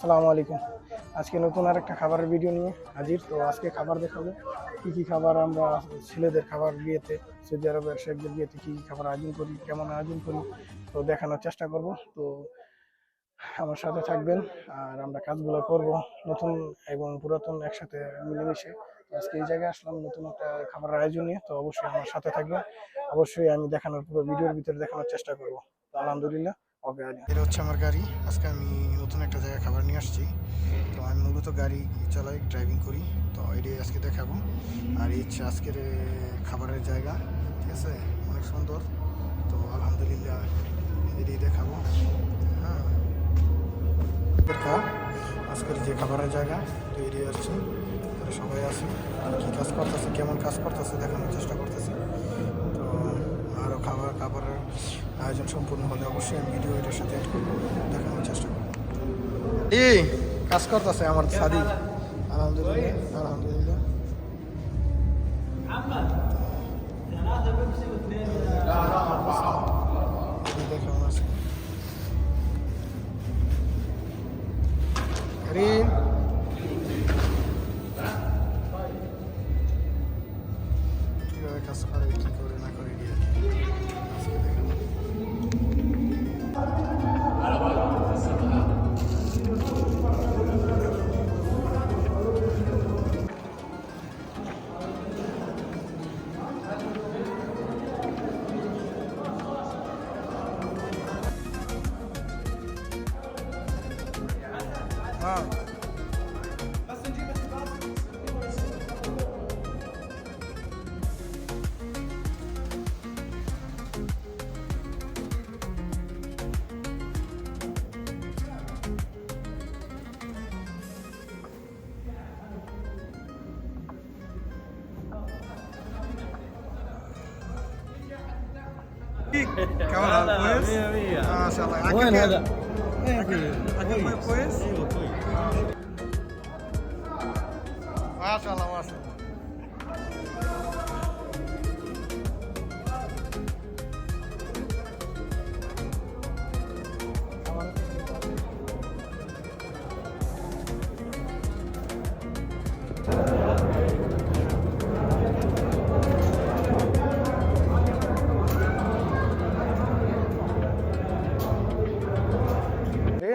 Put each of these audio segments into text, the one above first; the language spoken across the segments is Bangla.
সালামু আলাইকুম। আজকে নতুন আর একটা খাবারের ভিডিও নিয়ে হাজির। তো আজকে খাবার দেখাবো। কী কী খাবার আমরা ছেলেদের খাবার বিয়েতে, সৌদি আরবের শেখদের বিয়েতে কী কী খাবার আয়োজন করি, কেমন আয়োজন করি, তো দেখানোর চেষ্টা করব। তো আমার সাথে থাকবেন আর আমরা কাজগুলো করব নতুন এবং পুরাতন একসাথে মিলেমিশে। আজকে এই জায়গায় আসলাম নতুন একটা খাবারের আয়োজন নিয়ে। তো অবশ্যই আমার সাথে থাকবেন। অবশ্যই আমি দেখানোর পুরো ভিডিওর ভিতরে দেখানোর চেষ্টা করব। আলহামদুলিল্লাহ। এটা হচ্ছে আমার গাড়ি। আজকে আমি নতুন একটা জায়গায় খাবার নিয়ে আসছি। তো আমি মূলত গাড়ি চালাই ড্রাইভিং করি। তো এটাই আজকে দেখাবো। আর এই হচ্ছে আজকের খাবারের জায়গা। ঠিক আছে? অনেক সুন্দর। তো আলহামদুলিল্লাহ এটাই দেখাবো। হ্যাঁ। আজকের যে খাবারের জায়গা, তো এটাই আসছে। সবাই আর কী কাজ করতেছে, কেমন কাজ করতেছে দেখানোর চেষ্টা করতেছে। তো আরও খাবার, খাবারের আয়োজন সম্পূর্ণ হলে অবশ্যই আমি ভিডিও এটার সাথে অ্যাড করব, দেখানোর চেষ্টা করব। এই, কাজ করতেছে আমার সাদি আলহামদুলিল্লাহ আলহামদুলিল্লাহ। কাজ করে, কি করে না করে আজকে দেখাবো। Ah. ¿Qué onda? Pues, ah, se ¿A qué fue pues? Másala, másala.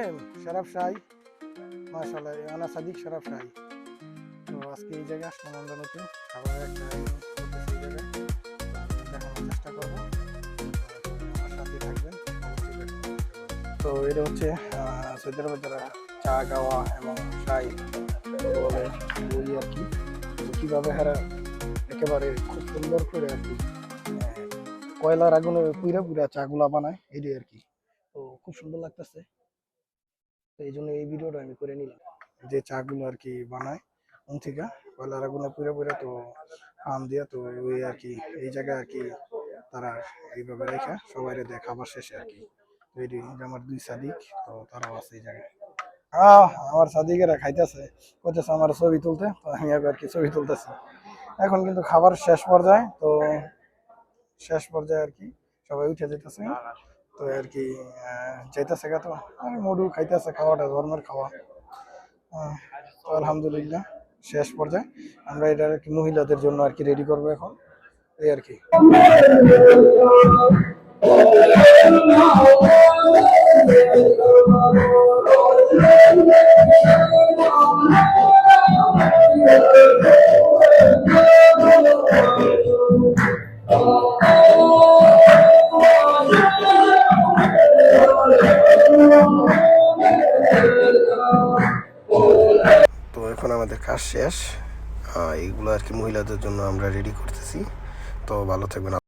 Name Sharaf Sai মার্শাল্লাহ আনা সাদিক শরাফ সাই তো আজকে এই জায়গায় আসলাম আমরা নতুন। খাবার একটা চেষ্টা করব। সাথে থাকবেন। তো এটা হচ্ছে যারা চা গাওয়া এবং বলে আর কি। কীভাবে হারা একেবারে খুব সুন্দর করে আর কি কয়লার আগুনে পুইরা পুইরা চাগুলা বানায়, এটাই আর কি। তো খুব সুন্দর লাগতেছে। তো এই জন্য এই ভিডিওটা আমি করে নিলাম। যে চাগুলো আর কি বানায় ওন থেকে কয়লার আগুনে পুরে পুরে তো আম দিয়ে তো ওই আর কি, এই জায়গায় আর কি তারা এইভাবে রেখে সবাই দেয় খাবার শেষে আর কি। তো এটি যে আমার দুই সাদিক, তো তারাও আছে এই জায়গায়। আমার সাদিকেরা খাইতেছে, কইতেছে আমার ছবি তুলতে, তো আমি আর কি ছবি তুলতেছি। এখন কিন্তু খাবার শেষ পর্যায়ে, তো শেষ পর্যায়ে আর কি সবাই উঠে যেতেছে তো আর কি যাইতেছে গা তো। আর মধু খাইতেছে, খাওয়াটা ধর্মের খাওয়া। তো আলহামদুলিল্লাহ, শেষ পর্যায়ে আমরা এটা আর কি মহিলাদের জন্য আর কি রেডি করব এখন। এই আর কি। তো এখন আমাদের কাজ শেষ। এইগুলো আর কি মহিলাদের জন্য আমরা রেডি করতেছি। তো ভালো থাকবেন।